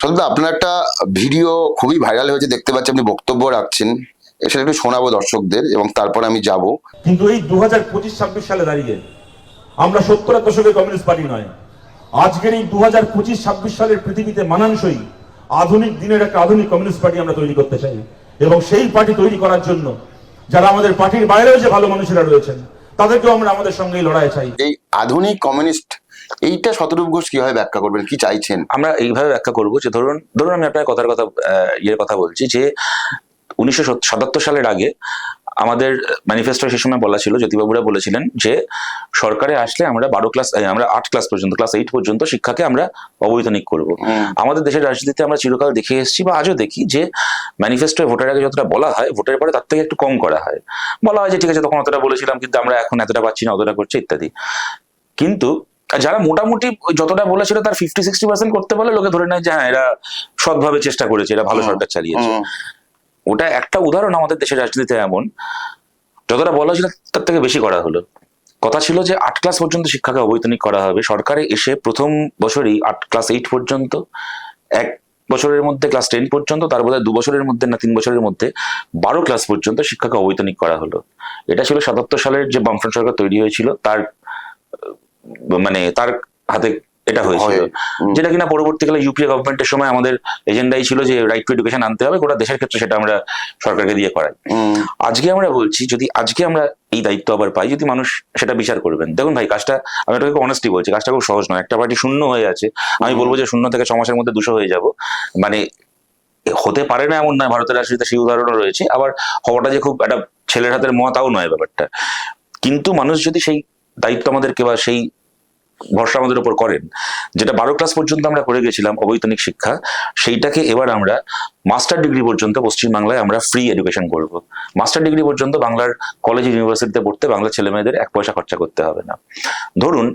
সত্যি আপনার একটা ভিডিও খুবই ভাইরাল হয়েছে দেখতে পাচ্ছি আপনি বক্তব্য রাখছেন। সেটা একটু শোনাবো দর্শকদের এবং তারপর আমি যাব। কিন্তু এই দু হাজার পঁচিশ ছাব্বিশ সালে দাঁড়িয়ে আমরা সত্তরের দশকের কমিউনিস্ট পার্টি নয়। আজকের এই দু হাজার পঁচিশ ছাব্বিশ সালের পৃথিবীতে মানানসই আধুনিক দিনের একটা আধুনিক কমিউনিস্ট পার্টি আমরা তৈরি করতে চাই। এবং সেই পার্টি তৈরি করার জন্য যারা আমাদের পার্টির বাইরেও যে ভালো মানুষেরা রয়েছেন তাদেরকেও আমরা আমাদের সঙ্গে এই লড়াই চাই। এই আধুনিক কমিউনিস্ট এইটা শতরূপ ঘোষ কীভাবে ব্যাখ্যা করবেন? কি চাইছেন? আমরা এইভাবে ব্যাখ্যা করব যে ধরুন ধরুন আমি আপনার কথার কথা ইয়ের কথা বলছি যে উনিশশো সাতাত্তর সালের আগে আমাদের ম্যানিফেস্টো সে সময় বলা ছিল জ্যোতিবাবুরা বলেছিলেন যে সরকারে আসলে আমরা বারো ক্লাস আমরা আট ক্লাস পর্যন্ত ক্লাস এইট পর্যন্ত শিক্ষাকে আমরা অবৈতনিক করব। আমাদের দেশের রাজনীতিতে আমরা চিরকাল দেখে এসেছি বা আজও দেখি যে ম্যানিফেস্টো ভোটের আগে যতটা বলা হয় ভোটের পরে তার থেকে একটু কম করা হয়। বলা হয় যে ঠিক আছে তখন অতটা বলেছিলাম কিন্তু আমরা এখন এতটা পাচ্ছি না অতটা করছি ইত্যাদি। কিন্তু যারা মোটামুটি যতটা বলেছিল তার ফিফটি সিক্সটি পার্সেন্ট করতে পারলে লোকে ধরে নেয় যে হ্যাঁ এরা সৎভাবে চেষ্টা করেছে এরা ভালো সরকার চালিয়েছে। ওটা একটা উদাহরণ আমাদের দেশের রাজনীতিতে এমন যতটা বলা ছিল তার থেকে বেশি করা হলো। কথা ছিল যে আট ক্লাস পর্যন্ত শিক্ষাকে অবৈতনিক করা হবে। সরকারে এসে প্রথম বছরই আট ক্লাস এইট পর্যন্ত এক বছরের মধ্যে ক্লাস টেন পর্যন্ত তার বোধহয় দু বছরের মধ্যে না তিন বছরের মধ্যে বারো ক্লাস পর্যন্ত শিক্ষাকে অবৈতনিক করা হলো। এটা ছিল সাতাত্তর সালের যে বামফ্রন্ট সরকার তৈরি হয়েছিল তার মানে তার হাতে এটা হয়েছিল। যেটা কিনা পরবর্তীকালে ইউপিএ গভর্নমেন্টের সময় আমাদের এজেন্ডাই ছিল যে রাইট টু এডুকেশন আনতে হবে গোটা দেশের ক্ষেত্রে সেটা আমরা সরকারকে দিয়ে করাই। আজকে আমরা বলছি যদি আজকে আমরা এই দায়িত্ব আবার পাই যদি মানুষ সেটা বিচার করবেন। দেখুন ভাই কাজটা আমি এটাকে অনেস্টলি বলছি কাজটা খুব সহজ নয়। একটা পার্টি শূন্য হয়ে আছে আমি বলব যে শূন্য থেকে ছ মাসের মধ্যে দুশো হয়ে যাব। মানে হতে পারে না এমন নয় ভারতের রাজনীতিতে সেই উদাহরণও রয়েছে। আবার হওয়াটা যে খুব একটা ছেলের হাতের মোয়া তাও নয় ব্যাপারটা। কিন্তু মানুষ যদি সেই দায়িত্ব আমাদেরকে বা সেই ভরসা আমাদের উপর করেন। যেটা বারো ক্লাস পর্যন্ত আমরা করে গেছিলাম অবৈতনিক শিক্ষা সেইটাকে এবার আমরা মাস্টার ডিগ্রি পর্যন্ত পশ্চিমবাংলায় আমরা ফ্রি এডুকেশন করব। মাস্টার ডিগ্রি পর্যন্ত বাংলার কলেজ ইউনিভার্সিটিতে পড়তে বাংলা ছেলে মেয়েদের এক পয়সা খরচা করতে হবে না। ধরুন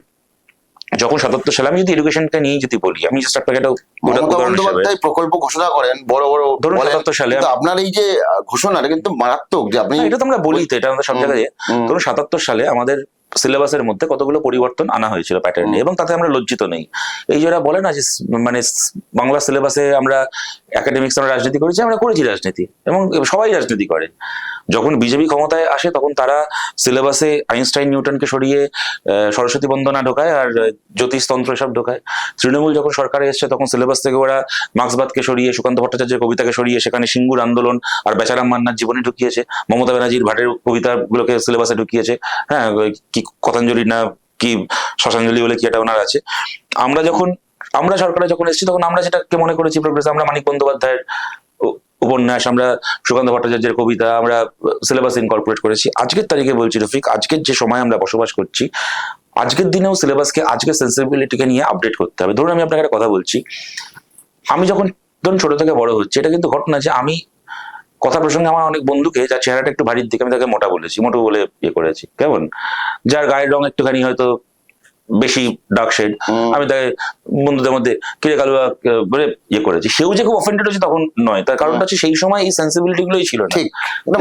যখন সাতাত্তর সালে আমি যদি এডুকেশনটা নিয়ে যদি বলি আমি জাস্ট আপনাকে একটা বন্দ্যোপাধ্যায় প্রকল্প ঘোষণা করেন বড় বড় ধরুন সাতাত্তর সালে আপনার এই যে ঘোষণাটা কিন্তু মারাত্মক যে আপনি এটা তো আমরা বলি তো এটা আমাদের সব জায়গায়। ধরুন সাতাত্তর সালে আমাদের সিলেবাসের মধ্যে কতগুলো পরিবর্তন আনা হয়েছিল প্যাটার্নে এবং তাতে আমরা লজ্জিত নেই। এই যে বলে না যে মানে বাংলা সিলেবাসে আমরা একাডেমিক্স আমরা রাজনীতি করেছি আমরা করেছি রাজনীতি এবং সবাই রাজনীতি করে। যখন বিজেপি ক্ষমতায় আসে, তখন তারা সিলেবাসে আইনস্টাইন, নিউটনকে সরিয়ে সরস্বতী বন্দনা ঢোকায় আর জ্যোতিষতন্ত্র এসব ঢোকায়। তৃণমূল যখন সরকারে এসছে, তখন সিলেবাস থেকে ওরা মার্ক্সবাদকে সরিয়ে, সুকান্ত ভট্টাচার্যের কবিতাকে সরিয়ে, সেখানে সিঙ্গুর আন্দোলন আর বেচারাম মান্নার জীবনে ঢুকিয়েছে। মমতা ব্যানার্জির ভাটের কবিতাগুলোকে সিলেবাসে ঢুকিয়েছে। হ্যাঁ কি কথাঞ্জলি না কি শ্মশাঞ্জলি বলে কি একটা ওনার আছে। আমরা যখন, আমরা সরকারে যখন এসেছি, তখন আমরা যেটাকে মনে করেছি প্রোগ্রেস আমরা মানিক বন্দ্যোপাধ্যায়ের উপন্যাস, আমরা সুকান্ত ভট্টাচার্যের কবিতা, আমরা সিলেবাস ইনকর্পোরেট করেছি। আজকের তারিখে বলছি রফিক, আজকের যে সময় আমরা বসবাস করছি, আজকের দিনেও সিলেবাসকে আজকের সেন্সিবিলিটিকে নিয়ে আপডেট করতে হবে। ধরুন আমি আপনাকে একটা কথা বলছি, আমি যখন, ধরুন ছোট থেকে বড় হচ্ছে, এটা কিন্তু ঘটনা যে আমি কথা প্রসঙ্গে আমার অনেক বন্ধুকে, যার চেহারাটা একটু ভারীর দিকে, আমি তাকে মোটা বলেছি, মোটো বলে ইয়ে করেছি, কেমন? যার গায়ের রং একটুখানি হয়তো বেশি ডার্ক শেড আমি তাকে বন্ধুদের মধ্যে কিরে কালুয়া বলে ইয়ে করেছি। সেও যে খুব অফেন্ডেড হচ্ছে তখন নয়। তার কারণটা হচ্ছে সেই সময় এই সেন্সিবিলিটি গুলোই ছিল ঠিক।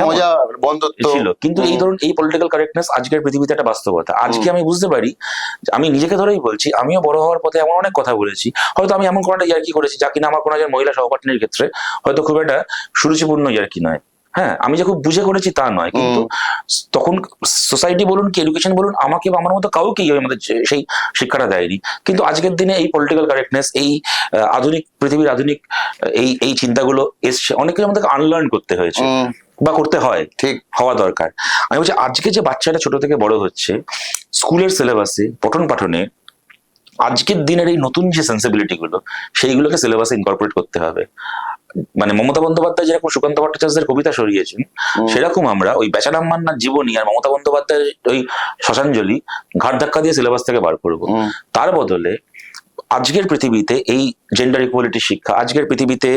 মজা বন্ধুত্ব। ছিল। কিন্তু এই। ধরুন এই পলিটিক্যাল কারেক্টনেস আজকের পৃথিবীতে একটা বাস্তবতা। আজকে আমি বুঝতে পারি যে আমি নিজেকে ধরেই বলছি আমিও বড় হওয়ার পথে এমন অনেক কথা বলেছি। হয়তো আমি এমন কোনো একটা ইয়ার্কি করেছি যা কিনা আমার কোনো একজন মহিলা সহপাঠিনীর ক্ষেত্রে হয়তো খুব একটা সুরুচিপূর্ণ ইয়ার্কি নয়। হ্যাঁ আমি যে খুব বুঝে করেছি তা নয় কিন্তু তখন সোসাইটি বলুন কি এডুকেশন বলুন আমাকে বা আমার মতো কাউকেই আমাদের সেই শিক্ষাটা দেয়নি। কিন্তু আজকের দিনে এই পলিটিক্যাল কারেক্টনেস এই আধুনিক পৃথিবীর আধুনিক এই এই চিন্তাগুলো এসছে অনেক কিছু আমাদেরকে আনলার্ন করতে হয়েছে বা করতে হয় ঠিক। হওয়া দরকার। আমি বলছি আজকে যে বাচ্চাটা ছোট থেকে বড় হচ্ছে স্কুলের সিলেবাসে পঠন পাঠনে আজকের দিনের এই নতুন যে সেন্সিবিলিটি গুলো সেইগুলোকে সিলেবাসে ইনকর্পোরেট করতে হবে। মানে মমতা বন্দ্যোপাধ্যায় যেরকম সুকান্ত ভট্টাচার্যের কবিতা সরিয়েছেন সেরকম আমরা ওই বেচারাম মান্নার জীবনী আর মমতা বন্দ্যোপাধ্যায়ের ওই শ্মশাঞ্জলি ঘাট ধাক্কা দিয়ে সিলেবাস থেকে বার করব। তার বদলে আজকের পৃথিবীতে এই জেন্ডার ইকুয়ালিটি শিক্ষা আজকের পৃথিবীতে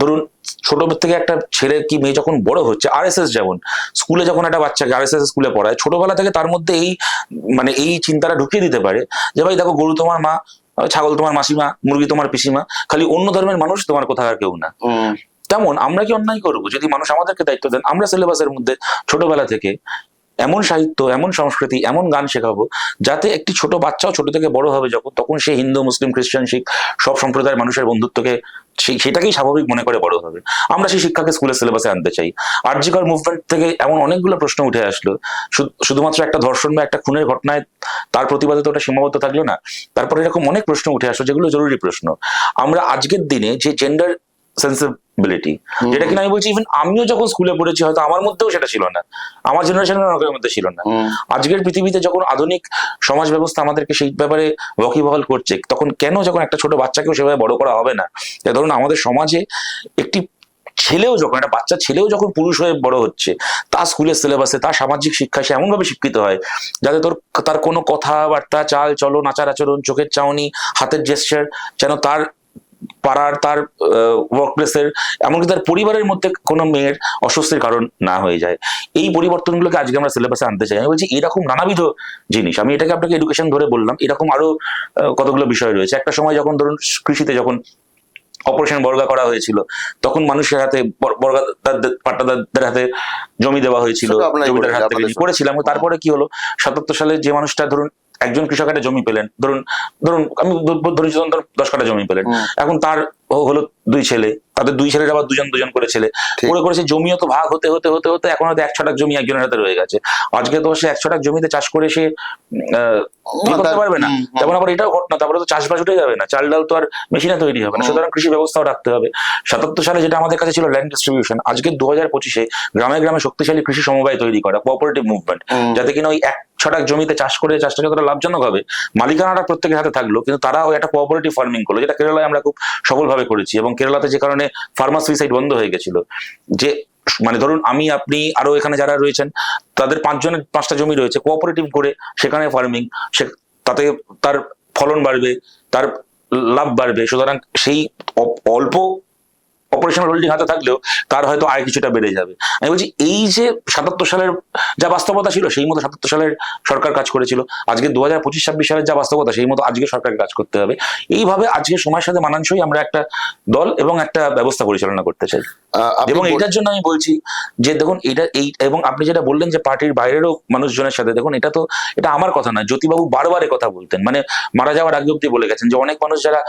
ধরুন ছোট থেকে একটা ছেলে কি মেয়ে যখন বড় হচ্ছে আর যেমন স্কুলে যখন একটা বাচ্চাকে আর স্কুলে পড়ায় ছোটবেলা থেকে তার মধ্যে এই মানে এই চিন্তাটা ঢুকিয়ে দিতে পারে যে ভাই দেখো গরু তোমার মা ছাগল তোমার মাসিমা মুরগি তোমার পিসিমা খালি অন্য ধর্মের মানুষ তোমার কোথাও আর কেউ না। তেমন আমরা কি অন্যায় করব? যদি মানুষ আমাদেরকে দায়িত্ব দেন আমরা সিলেবাসের মধ্যে ছোটবেলা থেকে এমন সাহিত্য, এমন সংস্কৃতি, এমন গান শেখাবো যাতে একটি ছোট বাচ্চাও ছোট থেকে বড় হবে যখন, তখন সে হিন্দু, মুসলিম, খ্রিস্টান, শিখ সব সম্প্রদায়ের মানুষের বন্ধুত্বকে সেটাকেই স্বাভাবিক মনে করে বড় হবে। আমরা সেই শিক্ষাকে স্কুলের সিলেবাসে আনতে চাই। আর্যিকর মুভমেন্ট থেকে এমন অনেকগুলো প্রশ্ন উঠে আসলো। শুধুমাত্র একটা ধর্ষণ বা একটা খুনের ঘটনায় তার প্রতিবাদে তো ওটা সীমাবদ্ধ থাকল না। তারপরে এরকম অনেক প্রশ্ন উঠে আসলো যেগুলো জরুরি প্রশ্ন। আমরা আজকের দিনে যে জেন্ডার সেন্সিবিলিটি যেটা কিনা আমি বলছি ইভেন আমিও যখন স্কুলে পড়েছি হয়তো আমার মধ্যেও সেটা ছিল না। আমার জেনারেশনের অনেকের মধ্যে ছিল না। আজকের পৃথিবীতে যখন আধুনিক সমাজ ব্যবস্থা আমাদেরকে সেই ব্যাপারে ওয়াকিবহাল করছে তখন কেন যখন একটা ছোট বাচ্চাকেও সেভাবে বড় করা হবে না? ধরুন আমাদের সমাজে একটি ছেলেও যখন একটা বাচ্চা ছেলেও যখন পুরুষ হয়ে বড় হচ্ছে তার স্কুলের সিলেবাসে তার সামাজিক শিক্ষা সে এমনভাবে শিক্ষিত হয় যাতে তোর তার কোনো কথাবার্তা চাল চলন আচার আচরণ চোখের চাউনি হাতের জেস্টার যেন তার পাড়ার তার ওয়ার্ক প্লেসের এমনকি তার পরিবারের মধ্যে কোনো মেয়ের অস্বস্তির কারণ না হয়ে যায়। এই পরিবর্তনগুলোকে আজকে আমরা সিলেবাসে আনতে চাই। আমি বলছি এরকম নানাবিধ জিনিস আমি এটাকে আপনাকে এডুকেশন ধরে বললাম এরকম আরও কতগুলো বিষয় রয়েছে। একটা সময় যখন ধরুন কৃষিতে যখন অপারেশন বর্গা করা হয়েছিল তখন মানুষের হাতে বর্গা পাট্টাদারদের হাতে জমি দেওয়া হয়েছিল জমিদার হাত থেকে করেছিলাম। তারপরে কি হলো? সাতাত্তর সালে যে মানুষটা ধরুন একজন কৃষক একটা জমি পেলেন। ধরুন ধরুন আমি ধ- ধরেছি ধরুন দশ কাঠা জমি পেলেন। এখন তার হলো দুই ছেলে তাদের দুই ছেলের আবার দুজন দুজন করে ছেলে। ঠিক। করে করেছে জমিও তো ভাগ হতে হতে হতে হতে এখন হয়তো এক ছটাক জমি একজনের হাতে রয়ে গেছে। আজকে তো সে এক ছটাক জমিতে চাষ করে সে করতে পারবে না। তেমন আবার এটাও ঘটনা তারপরে তো চাষবাস উঠে যাবে না। চাল ডাল তো আর মেশিনে তৈরি হবে না। সুতরাং কৃষি ব্যবস্থাও রাখতে হবে। সাতাত্তর সালে যেটা আমাদের কাছে ছিল ল্যান্ড ডিস্ট্রিবিউশন আজকে দু হাজার পঁচিশে গ্রামে গ্রামে শক্তিশালী কৃষি সমবায় তৈরি করা কোঅপারেটিভ মুভমেন্ট যাতে কিনা ওই এক ছটাক জমিতে চাষ করে চাষটা যতটা লাভজনক হবে, মালিকানাটা প্রত্যেকের হাতে থাকল, কিন্তু তারা ওই একটা কোঅপারেটিভ ফার্মিং করল, যেটা কেরালায় আমরা খুব সফলভাবে করেছি এবং কেরালাতে যে কারণে ফার্মার সুইসাইড বন্ধ হয়ে গেছিল। যে মানে ধরুন আমি, আপনি আরও এখানে যারা রয়েছেন, তাদের পাঁচজনের পাঁচটা জমি রয়েছে কোঅপারেটিভ করে সেখানে ফার্মিং সে, তাতে তার ফলন বাড়বে, তার লাভ বাড়বে, সুতরাং সেই অল্প অপারেশনাল হোল্ডিং হাতে থাকলেও তার হয়তো আয় কিছুটা বেড়ে যাবে। আমি বলছি এই যে সাতাত্তর সালের যা বাস্তবতা ছিল সেই মতো সাতাত্তর সালের সরকার কাজ করেছিল। আজকে দু হাজার পঁচিশ ছাব্বিশ সালের যা বাস্তবতা সেই মতো আজকে সরকারকে কাজ করতে হবে। এইভাবে আজকে সময়ের সাথে মানানসই আমরা একটা দল এবং একটা ব্যবস্থা পরিচালনা করতে চাই। আহ, এবং এটার জন্য আমি বলছি যে দেখুন এটা এই এবং আপনি যেটা বললেন যে পার্টির বাইরেরও মানুষজনের সাথে দেখুন এটা তো এটা আমার কথা না জ্যোতিবাবু বারবার কথা বলতেন। মানে মারা যাওয়ার আগে অব্দি বলে গেছেন যে অনেক মানুষ যারা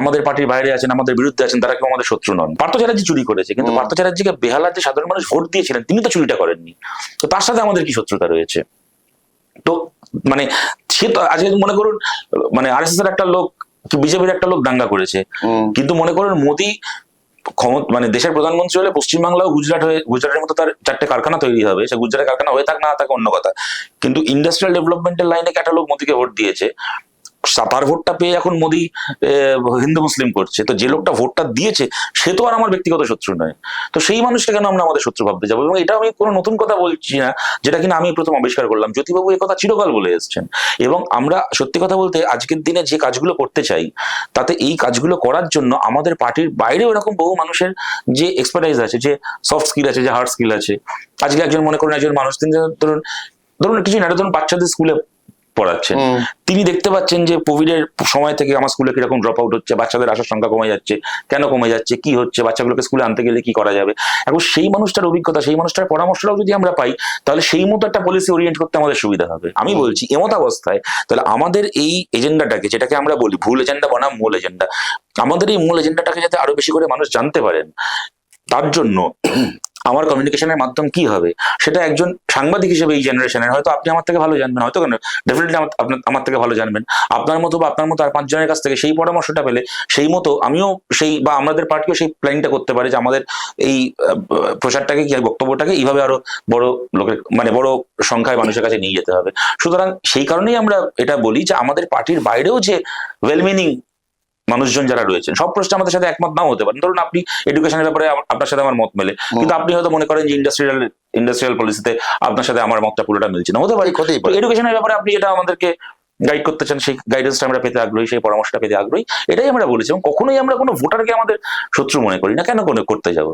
আমাদের পার্টির বাইরে আছেন আমাদের বিরুদ্ধে আছেন তারা কেউ আমাদের শত্রু নন। পার্থ চ্যাটার্জি চুরি করেছে কিন্তু পার্থ চ্যাটার্জিকে বেহালার যে সাধারণ মানুষ ভোট দিয়েছিলেন তিনি তো চুরিটা করেননি। তো তার সাথে আমাদের কি শত্রুতা রয়েছে? তো মানে সে তো আজকে মনে করুন মানে এর একটা লোক বিজেপির একটা লোক দাঙ্গা করেছে। কিন্তু মনে করুন মোদি ক্ষমতা মানে দেশের প্রধানমন্ত্রী হলে পশ্চিমবাংলা ও গুজরাট হয়ে গুজরাটের মতো তার চারটে কারখানা তৈরি হবে সে গুজরাটের কারখানা হয়ে থাক না থাক অন্য কথা। কিন্তু ইন্ডাস্ট্রিয়াল ডেভেলপমেন্টের লাইনে একটা লোক মোদিকে ভোট দিয়েছে তার ভোটটা পেয়ে এখন মোদি হিন্দু মুসলিম করছে। তো যে লোকটা ভোটটা দিয়েছে, সে তো আর আমার ব্যক্তিগত শত্রু নয়। তো সেই মানুষটা কেন আমরা আমাদের শত্রু ভাবতে যাব? এবং এটা আমি কোনো নতুন কথা বলছি না, যেটা কিনা আমি প্রথম আবিষ্কার করলাম। জ্যোতিবাবু এই কথা চিরকাল বলে এসেছেন। এবং আমরা সত্যি কথা বলতে আজকের দিনে যে কাজগুলো করতে চাই, তাতে এই কাজগুলো করার জন্য আমাদের পার্টির বাইরেও এরকম বহু মানুষের যে এক্সপার্টাইজ আছে, যে সফট স্কিল আছে, যে হার্ড স্কিল আছে। আজকে একজন মনে করেন, একজন মানুষ, তিনি ধরুন ধরুন, কিছু না, ধরুন বাচ্চাদের স্কুলে পড়াচ্ছেন। তিনি দেখতে পাচ্ছেন যে কোভিডের সময় থেকে আমার স্কুলে কীরকম ড্রপ আউট হচ্ছে বাচ্চাদের আসার সংখ্যা কমে যাচ্ছে কেন কমে যাচ্ছে কি হচ্ছে বাচ্চাগুলোকে স্কুলে আনতে গেলে কি করা যাবে? এখন সেই মানুষটার অভিজ্ঞতা সেই মানুষটার পরামর্শটাও যদি আমরা পাই তাহলে সেই মতো একটা পলিসি ওরিয়েন্ট করতে আমাদের সুবিধা হবে। আমি বলছি এমত অবস্থায় তাহলে আমাদের এই এজেন্ডাটাকে যেটাকে আমরা বলি ভুল এজেন্ডা বনাম মূল এজেন্ডা আমাদের এই মূল এজেন্ডাটাকে যাতে আরও বেশি করে মানুষ জানতে পারেন তার জন্য আমার কমিউনিকেশনের মাধ্যম কি হবে? সেটা একজন সাংবাদিক হিসেবে এই জেনারেশনের হয়তো আপনি আমার থেকে ভালো জানবেন, হয়তো কেন? ডেফিনেটলি আমার থেকে ভালো জানবেন। আপনার মতো বা আপনার মতো আর পাঁচজনের কাছ থেকে সেই পরামর্শটা পেলে, সেই মতো আমিও সেই বা আমাদের পার্টিও সেই প্ল্যানটা করতে পারে যে আমাদের এই প্রচারটাকে কি বক্তব্যটাকে এইভাবে আরও বড় লোকের মানে বড় সংখ্যায় মানুষের কাছে নিয়ে যেতে হবে। সুতরাং সেই কারণেই আমরা এটা বলি যে আমাদের পার্টির বাইরেও যে ওয়েল মিনিং মানুষজন যারা রয়েছেন সব প্রশ্নে আমাদের সাথে একমত নাও হতে পারেন ধরুন আপনি এডুকেশনের ব্যাপারে আপনার সাথে আমার মত মেলে কিন্তু আপনি হয়তো মনে করেন যে ইন্ডাস্ট্রিয়াল ইন্ডাস্ট্রিয়াল পলিসিতে আপনার সাথে আমার মতটা পুরোটা মিলছে না। হতে পারে। এডুকেশনের ব্যাপারে আপনি যেটা আমাদেরকে গাইড করতে চান সেই গাইডেন্সটা আমরা পেতে আগ্রহী সেই পরামর্শটা পেতে আগ্রহী এটাই আমরা বলেছি। এবং কখনোই আমরা কোনো ভোটারকে আমাদের শত্রু মনে করি না। কেন কোনো করতে যাব?